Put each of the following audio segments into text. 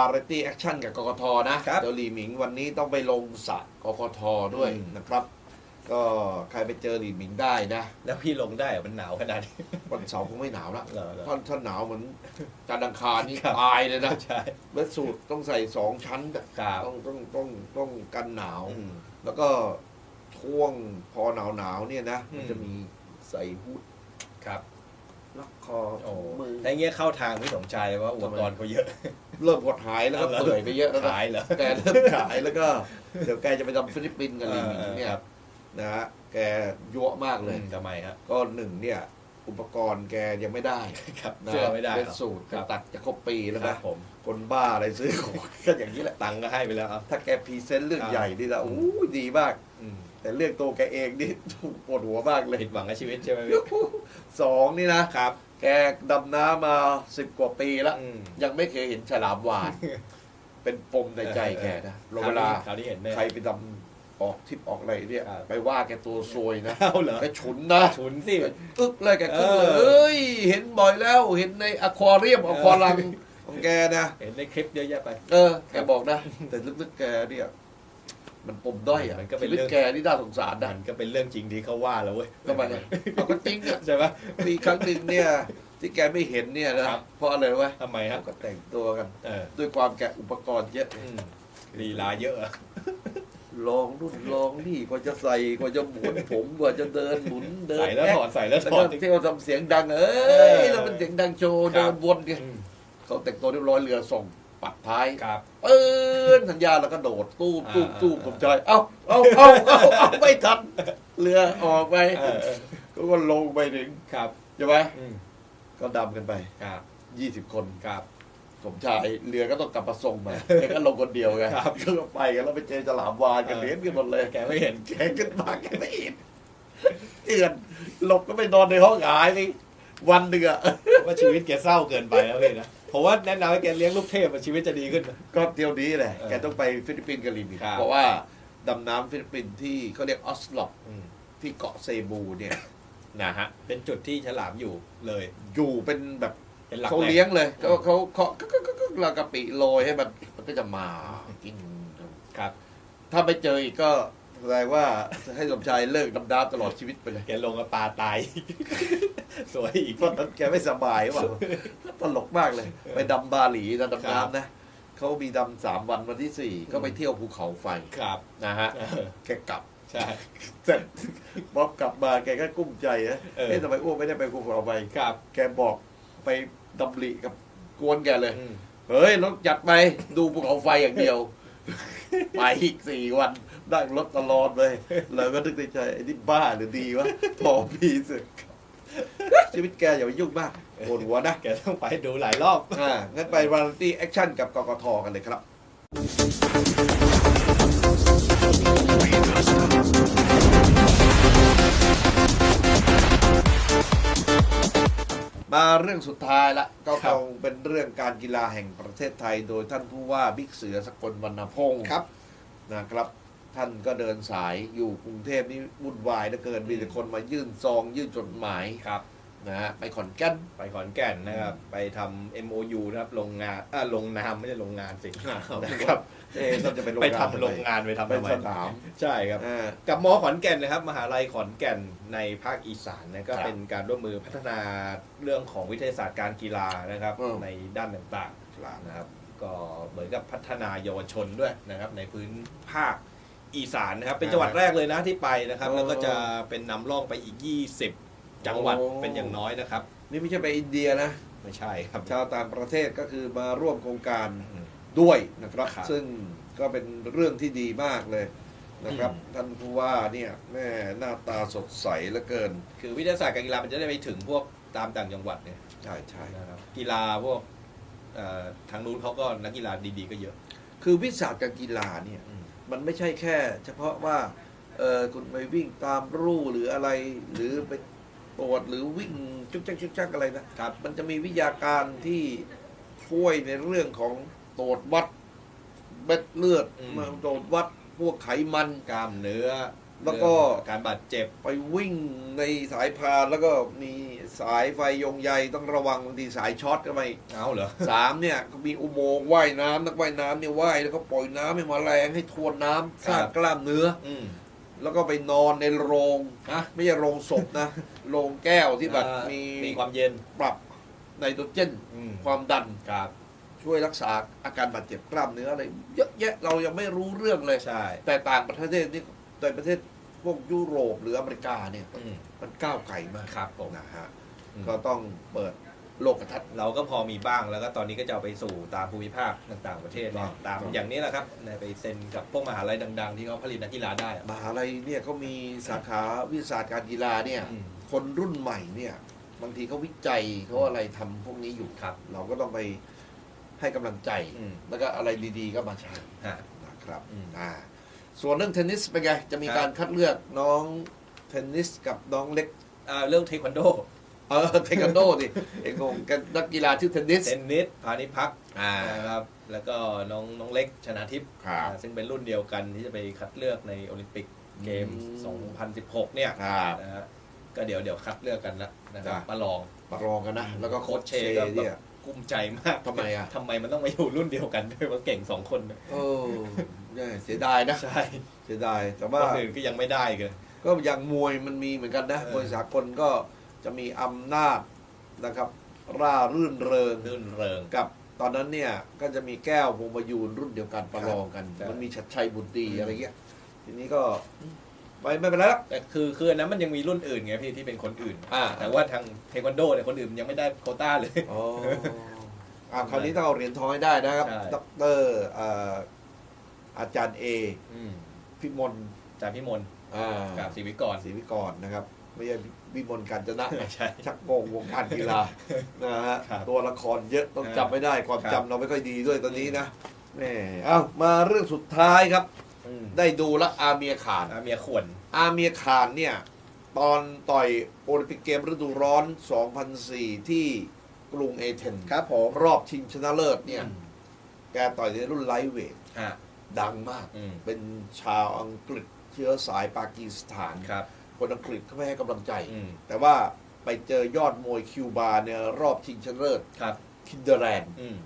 าไรตี้แอคชั่นกับกกทนะครับเดี๋ยวหลีหมิงวันนี้ต้องไปลงสระกกทด้วยอืมนะครับ ก็ใครไปเจอหลีหมิงได้นะ แล้วพี่ลงได้เหรอมันหนาวขนาดนี้ วันเสาร์คงไม่หนาวละเหรอเหรอถ้าถ้าหนาวเหมือนจันทร์อังคารนี่ครับ ตายเลยนะใช่ เวทสูทต้องใส่สองชั้นอะครับ ต้องต้องต้องต้องกันหนาว อืม แล้วก็ช่วงพอหนาวหนาวๆเนี่ยนะอืม มันจะมีใส่ฮูดครับ ล็อกคอโอ้มือ ถ้าอย่างเงี้ยเข้าทางพี่สมชายเลยว่าอุปกรณ์เขาเยอะ เริ่มหดหายแล้วก็เอาเหรอเปื่อยไปเยอะแล้วนะขายเหรอแกเริ่มขายแล้วก็ เดี๋ยวแกจะไปทำฟิลิปปินส์กับลีหมิงเนี่ยครับนะฮะแกยั่วมากเลยอืมทำไมครับก็หนึ่งเนี่ย อุปกรณ์แกยังไม่ได้ครับนะเสื้อไม่ได้เป็นหรอสูตรครับตัดจะครบปีแล้วครันะบผมคนบ้าอะไรซื้อของก็อย่างนี้แหละตังค์ก็ให้ไปแล้วเอาถ้าแกพรีเซนต์เรื่องครับใหญ่นี่นะโอ้ยดีมากอืมแต่เรื่องตัวแกเองนี่ปวดหัวมากเลยผิดหวังกับชีวิตใช่ไหมพี่สองนี่นะครับ แกดำน้ำมาสิบกว่าปีแล้ว อืม ยังไม่เคยเห็นฉลามวานเป็นปมในใจแกนะเวลาคราวนี้เห็นแน่ ใครไปดำออกทริปออกอะไรเนี่ย ครับ ไปว่าแกตัวซวยนะเอาเหรอแกฉุนนะฉุนสิอึกเลยแกขึ้นเลยเออเอ้ย เห็นบ่อยแล้วเห็นในอควาเรียมอควารังของแกนะ เห็นในคลิปเยอะแยะไป เออแกบอกนะ แต่ลึกๆแกเนี่ย มันปมด้อยอะมันก็เป็นชีวิตเรื่อง แกนี่น่าสงสารนะมันก็เป็นเรื่องจริงที่เขาว่าแล้วเว้ยทำไมเนี่ยเอาก็จริงอะใช่ไหมมีครั้งหนึ่งเนี่ย ที่แกไม่เห็นเนี่ยนะครับ เพราะอะไรวะทำไมครัเขาบก็แต่งตัวกัน เออด้วยความแกอุปกรณ์เยอะอืมลีลาเยอะอะลองนู่นลองนี่กว่าจะใส่กว่าจะหมุนผมกว่าจะเดินหมุนเดินใส่แล้วแอ๊ะถอดใส่แล้วแล้วถก็อดที่เขาทำเสียงดังเอ้เอยอแล้วมันเสียงดังโชว์ครัเดิบนวนไงอืมเขาแต่งตัวเรียบร้อยเรือส่ง ปัดท้ายครับเออสัญญาณแล้วก็โดดตู้มตู้มอ่าตู้มอ่าผมใจเอ้าเอ้าเอ้าเอ้าเอ้าไม่ทันเรือออกไปเออเออก็ก็ลงไปถึงครับใช่ไหมอืมก็ดำกันไปครับยี่สิบคนครับสมชายเรือก็ต้องกลับมาส่งมาแกก็ลงคนเดียวไงครับก็ไปกันแล้วไปเจอฉลามวานกันเออเลี้ยงกันหมดเลย แกไม่เห็น แกขึ้นมาแกไม่เห็นเตือนหลบก็ไปนอนในห้องหายนี่วันหนึ่งอะว่าชีวิตแกเศร้าเกินไปแล้วพี่นะ ผมว่าแนะนำให้แกเลี้ยงลูกเทพอะชีวิตจะดีขึ้นนะก็เที่ยวนี้แหละเออแกต้องไปฟิลิปปินส์กับลิบิครับ เพราะว่าดำน้ำฟิลิปปินส์ที่เขาเรียกออสลอปอืมที่เกาะเซบูเนี่ยนะฮะเป็นจุดที่ฉลามอยู่เลย อยู่เป็นแบบเป็นหลักเขาแหล่ง เลี้ยงเลยเขาเขาเขาก็ก็ก็ก็เรากะปิโรยให้มันมันก็จะมากิน ครับ ถ้าไม่เจออีกก็แสดงว่าให้สมชายเลิกดำน้ำตลอดชีวิตไปเลย แกลงกับปลาตาย สวยอีกเพราะนั้นแกไม่สบายว่ะตลกมากเลย ไปดำบาหลีนะดำน้ำนะเขามีดำสามวันวันที่สี่ก็ไปเที่ยวภูเขาไฟครับนะฮะเออแกกลับใช่เสร็จบ๊อบกลับมาแกก็กุ้มใจนะเออเอ๊ะทำไมอ้วกไม่ได้ไปภูเขาไฟครับ แกบอกไปดำริกับกวนแกเลยอืมเฮ้ยรถจัดไปดูภูเขาไฟอย่างเดียวไปอีกสี่วันนั่งรถตลอดเลย แล้วก็นึกในใจไอ้นี่บ้าหรือดีวะพอพีสึก ชีวิตแกอย่าไปยุ่งมากปวดหัวนะแกต้องไปดูหลายรอบ อ่างั้นไปวาไรตี้แอคชั่นกับกกทกันเลยครับมาเรื่องสุดท้ายละก็ครัคบงเป็นเรื่องการกีฬาแห่งประเทศไทย โดยท่านผู้ว่าบิ๊กเสือสกลวรรณพงศ์ครับนะครับ ท่านก็เดินสายอยู่กรุงเทพนี่วุ่นวายเหลือเกินมีแต่คนมายื่นซองยื่นจดหมายครับ นะฮะไปขอนแก่นไปขอนแก่นนะครับ ไปทำ MOU นะครับลงงานอ่าลงนามไม่ใช่ลงงานสินะครับเอ๊ะท่านจะไปโรงไปงานทำโรงงานไปทำไปทำไมสนามใช่ครับอ่ากับมอขอนแก่นนะครับ มหาลัยขอนแก่นในภาคอีสานนะก็ครับเป็นการร่วมมือพัฒนาเรื่องของวิทยาศาสตร์การกีฬานะครับอืมในด้านต่างๆนะครับ ก็เหมือนกับพัฒนาเยาวชนด้วยนะครับ ในพื้นภาคอีสานนะครับ เป็นจังหวัดแรกเลยนะที่ไปนะครับ แล้วก็จะเป็นนำร่องไปอีก 20 จังหวัดเป็นอย่างน้อยนะครับ นี่ไม่ใช่ไปอินเดียนะ ไม่ใช่ครับ ชาวต่างประเทศก็คือมาร่วมโครงการอืมด้วยนะครับ ครับซึ่งก็เป็นเรื่องที่ดีมากเลยนะครับ อืม ท่านผู้ว่าเนี่ยแม่หน้าตาสดใสเหลือเกิน คือวิทยาศาสตร์การกีฬามันจะได้ไปถึงพวกตามต่างจังหวัดเนี่ยใช่ใช่นะครับกีฬาพวกเอ่อทางนู้นเขาก็นักกีฬาดีๆก็เยอะ คือวิชาการกีฬาเนี่ยอืมมันไม่ใช่แค่ เฉพาะว่าเออคุณไปวิ่งตามรู่หรืออะไร หรือไป ตรวจหรือวิ่งจุกจักจุกจักอะไรนะครับ มันจะมีวิทยาการที่ช่วยในเรื่องของตรวจวัดเม็ดเลือดอืม มาตรวจวัดพวกไขมัน กล้ามเนื้อแล้วก็ เรื่องการบาดเจ็บ ไปวิ่งในสายพานแล้วก็มีสายไฟโยงใยต้องระวังบางทีสายช็อตก็ไปเอาเหรอ สามเนี่ยก็มีอุโมงค์ว่ายน้ำนักว่ายน้ำเนี่ยว่ายแล้วก็ปล่อยน้ำให้แมาแรงให้ทวนน้ำสร้างครับ กล้ามเนื้อ อืม แล้วก็ไปนอนในโรงฮะไม่ใช่โรงศพนะ โรงแก้วที่แบบอ่ามีมีความเย็นปรับไนโตรเจนอืมความดันครับ ช่วยรักษาอาการบาดเจ็บกล้ามเนื้ออะไรเยอะแยะเรายังไม่รู้เรื่องเลยใช่แต่ต่างประเทศนี่ในประเทศพวกยุโรปหรืออเมริกาเนี่ยอืมมันก้าวไกลมากครับผมนะฮะอืมก็ต้องเปิด โลกทัศน์เราก็พอมีบ้างแล้วก็ตอนนี้ก็จะเอาไปสู่ตามภูมิภาคต่างๆประเทศเนี่ยถูกต้องตามอย่างนี้แหละครับเนี่ยไปเซ็นกับพวกมหาลัยดัง ๆ ที่เขาผลิตนักกีฬาได้อะมหาลัยเนี่ยเขามีสาขาวิทยาศาสตร์การกีฬาเนี่ยอืมคนรุ่นใหม่เนี่ยบางทีเขาวิจัยเขาอะไรทำพวกนี้อยู่ครับ เราก็ต้องไปให้กำลังใจอืมแล้วก็อะไรดีๆ ก็มาใช้ฮะนะครับอืมอ่าส่วนเรื่องเทนนิสเป็นไงจะมีครับการคัดเลือกน้องเทนนิสกับน้องเล็กอ่าเรื่องเทควันโด เออเทควันโดดิเองงงกันนักกีฬาชื่อเทนนิส เทนนิสพานิพักอ่านะครับแล้วก็น้องน้องเล็กชนะทิพย์ครับอ่าซึ่งเป็นรุ่นเดียวกันที่จะไปคัดเลือกในโอลิมปิกเกมอืม2016 เนี่ยครับนะฮะก็เดี๋ยวเดี๋ยวคัดเลือกกันแล้วนะครับจ้ะประลองมารองกันนะ แล้วก็โค้ชเชก็แบเนี่บยกุ้มใจมากทำไมอะทำไมมันต้องมาอยู่รุ่นเดียวกันด้วยว่าเก่งสองคนเนี่ยเออเนี่ยเสียดายนะใช่เสียดายแต่คว่านอื่นก็ยังไม่ได้เลยก็อย่างมวยมันมีเหมือนกันนะเออมวยสากลก็ จะมีอำนาจนะครับ ร่ารื่นเริงรื่นเริง กับตอนนั้นเนี่ยก็จะมีแก้วพงประยูนรุ่นเดียวกันประลองกัน ครับ มันมีชัดชัยบุตรดีอืมอะไรเงี้ย ทีนี้ก็ไปไม่เป็นไรแล้ว แต่คือคืออันนั้นมันยังมีรุ่นอื่นไงพี่ที่เป็นคนอื่น อ่า แต่ว่าทางเทควันโดเนี่ยคนอื่นยังไม่ได้โควต้าเลย อ๋ออ่าคราวนี้ต้องเอาเหรียญทองให้ได้นะครับใช่ ดอกเตอร์เอ่ออาจารย์เออืมพิมลจารย์พิมลอ่ากับศรีวิกร ศรีวิกรนะครับ ไม่ใช่วิมลการจนะไม่ใช่ชักโงงวงการกีฬานะฮะครับตัวละครเยอะต้องครับจำไม่ได้ความครับ จำเราไม่ค่อยดีด้วยตอนนี้นะแหมเอ้ามาเรื่องสุดท้ายครับ อืมได้ดูและอาเมียขานอ่าเมียขวนอาเมียขานเนี่ย ตอนต่อยโอลิมปิกเกมฤดูร้อน 2004 ที่กรุงเอเธนส์ครับผมรอบชิงชนะเลิศเนี่ย แกต่อยในรุ่นไลท์เวทฮะดังมาก อืมเป็นชาวอังกฤษเชื้อสายปากีสถาน ครับ คนอังกฤษเขาไม่ให้กำลังใจ อืมแต่ว่าไปเจอยอดมวยคิวบาในรอบชิงชนะเลิศครับ คินเดอร์แลนด์อืม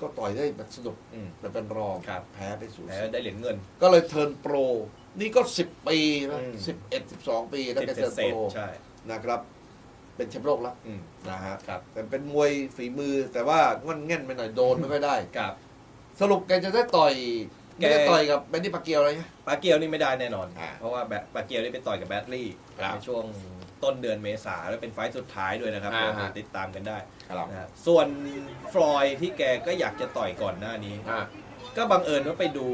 ก็ต่อยได้แบบสนุกอืม แต่เป็นรองครับ แพ้ไปสูแพ้สีได้เหรียญเงิน ก็เลยเทิร์นโปร นี่ก็ 10 ปีนะอืม สิบเอ็ดสิบสองปีแล้วติดก็เทิร์นเศโปษรๆใช่นะครับ เป็นแชมป์โลกแล้วอืมนะฮะครับแต่เป็นมวยฝีมือแต่ว่างอนแง่นไปหน่อยโดนไม่ค่อยได้กับสรุปแกจะได้ต่อย แกไม่ได้ต่อยกับแบนดี้ปาเกียวอะไรเงี้ย ปาเกียวนี่ไม่ได้แน่นอน อ่าเพราะว่าแบบปาเกียวนี่ไปต่อยกับแบตลี่ครับในช่วงต้นเดือนเมษาแล้วเป็นไฟต์สุดท้ายด้วยนะครับอ่าฮะเดี๋ยวติดตามกันได้ครับนะฮะส่วนฟลอยด์ที่แกก็อยากจะต่อยก่อนหน้านี้ อ่าก็บังเอิญว่าไปดู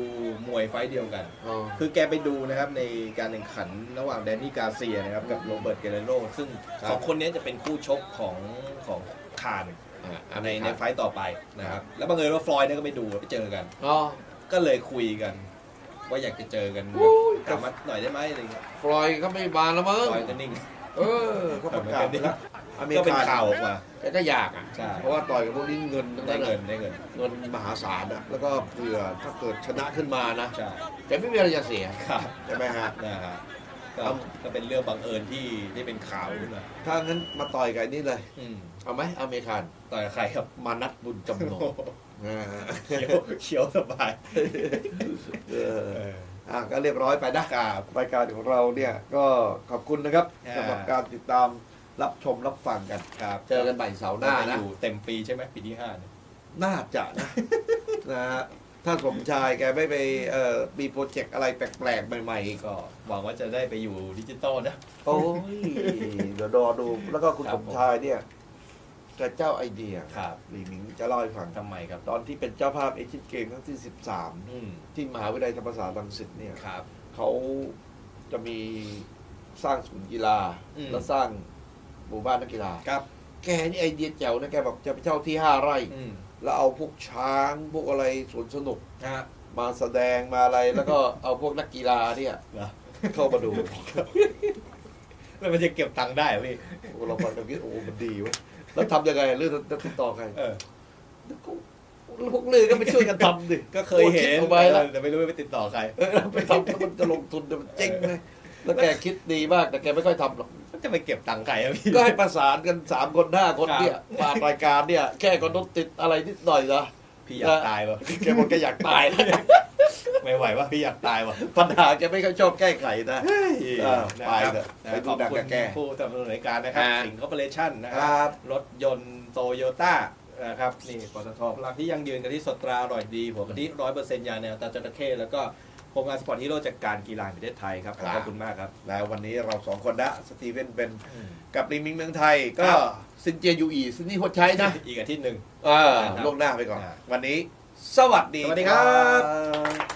มวยไฟต์เดียวกัน อ๋อคือแกไปดูนะครับในการแข่งขันระหว่างแดนนี่กาเซียนะครับกับโรเบิร์ตเกเรโรซึ่งครับสองคนนี้จะเป็นคู่ชกของของคานอ่าในในไฟต์ต่อไปนะครับแล้วบังเอิญว่าฟลอยด์เนี่ยก็ไปดูไปเจอกัน อ๋อ ก็เลยคุยกัน ว่าอยากจะเจอกันโอ้ยกลับมาหน่อยได้ไหมอะไรเงี้ยฟลอยด์ก็ไม่บานแล้วมั้งฟลอยด์ก็นิ่ง เออเขาประกาศไปแล้วอเมริก็เป็นกาข่าวออกมาแกก็อยากอะใช่ เพราะว่าต่อยกับพวกนี้เงินทั้งได้นั้นเงินอะได้เงินเงินมหาศาลอะแล้วก็เผื่อถ้าเกิดชนะขึ้นมานะใช่แกไม่มีอะไรจะเสียครับใช่ไหมฮะ นะฮะก็ครับ ก็เป็นเรื่องบังเอิญที่ที่เป็นข่าวขึ้นมาถ้างั้นมาต่อยกันนี่เลย อืมเอาไหมอเมริกันต่อยกับใครครับ มานัดบุญจำนงอ่า เขียวเขียวสบายเอออะก็เรียบร้อยไปนะครับรายการของเราเนี่ยก็ขอบคุณนะครับอ่าสำหรับการติดตามรับชมรับฟังกันครับ เจอกันใหม่เสาร์หน้าจะนะอยู่เต็มปีใช่ไหมปีที่ห้าเนี่ยน่าจะนะนะฮะถ้าสมชายแกไม่ไปเอ่อมีโปรเจกต์อะไรแปลกๆ ใหม่ๆอีกก็หวังว่าจะได้ไปอยู่ดิจิตอลนะ โอ้ยเดี๋ยวรอดู แล้วก็คุณครัสบมชายเนี่ย แกเจ้าไอเดียครับ หลีหมิงจะเล่าให้ฟัง ทำไมครับ ตอนที่เป็นเจ้าภาพเอเชียนเกมครั้งที่ อืม13 ที่มหาวิทยาลัยธรรมศาสตร์รังสิตเนี่ยครับ เขาจะมีสร้างศูนย์กีฬา อืม แล้วสร้างหมู่บ้านนักกีฬา ครับ แกนี่ไอเดียแจ๋วนะแกบอกจะไปเช่าที่ห้าไร่ อืมแล้วเอาพวกช้างพวกอะไรสวนสนุก ฮะมาแสดงมาอะไรแล้วก็เอาพวกนักกีฬาเนี่ย เหรอเข้ามาดู แล้วมันจะเก็บตังค์ได้เหรอพี่ โอ้เราฟังกันคิดโอ้มันดีเวะ แล้วทำยังไงเรื่องจะติดต่อใครเออพวกลือก็ไปช่วยกันทำดิก็เคยเห็นโอ้คิดเอาไว้แล้วแต่ไม่รู้ว่าไปติดต่อใครเออไปทำแล้วมันจะลงทุนแต่มันเจ๊งไหมแล้วแกคิดดีมากแต่แกไม่ค่อยทำหรอกมันจะไปเก็บตังค์ใครอะพี่ ก็ให้ประสานกันสามคนห้าคนครับเนี่ยมารายการเนี่ย แค่คนต้องติดอะไรนิดหน่อยนะพี่อยากตายวะแกบอกแกอยากตายนะ ไม่ไหวว่าพี่อยากตายวะปัญหาแกไม่ค่อยชอบแก้ไขนะเออนะไปครับเถอะนะไปดูขอบหนังคุกัณบแกผู้สนับสนุนรายการนะครับฮะสิงห์คอร์ปอเรชั่นนะคครับรับรถยนต์โตโยต้านะครับนี่ปตทพลังที่ยั่งยืนกันที่สตราอร่อยดีหัวกะทิร้อยเปอร์เซ็นต์ยาแนวตาจระเข้แล้วก็โครงการสปอร์ตฮีโร่จากการกีฬาแห่งประเทศไทยครับขครับอบคุณมากครับ แล้ววันนี้เราสองคนนะสตีเวนเป็นกับลิงมิงเมืองไทย ก็ครับซินเจียยูอีซินนี่หัวใช้นะ อีกอาทิตย์หนึ่งอ่าครับล่วงหน้าไปก่อนอ่าวันนี้ สวัสดีสวัสดีครับครับ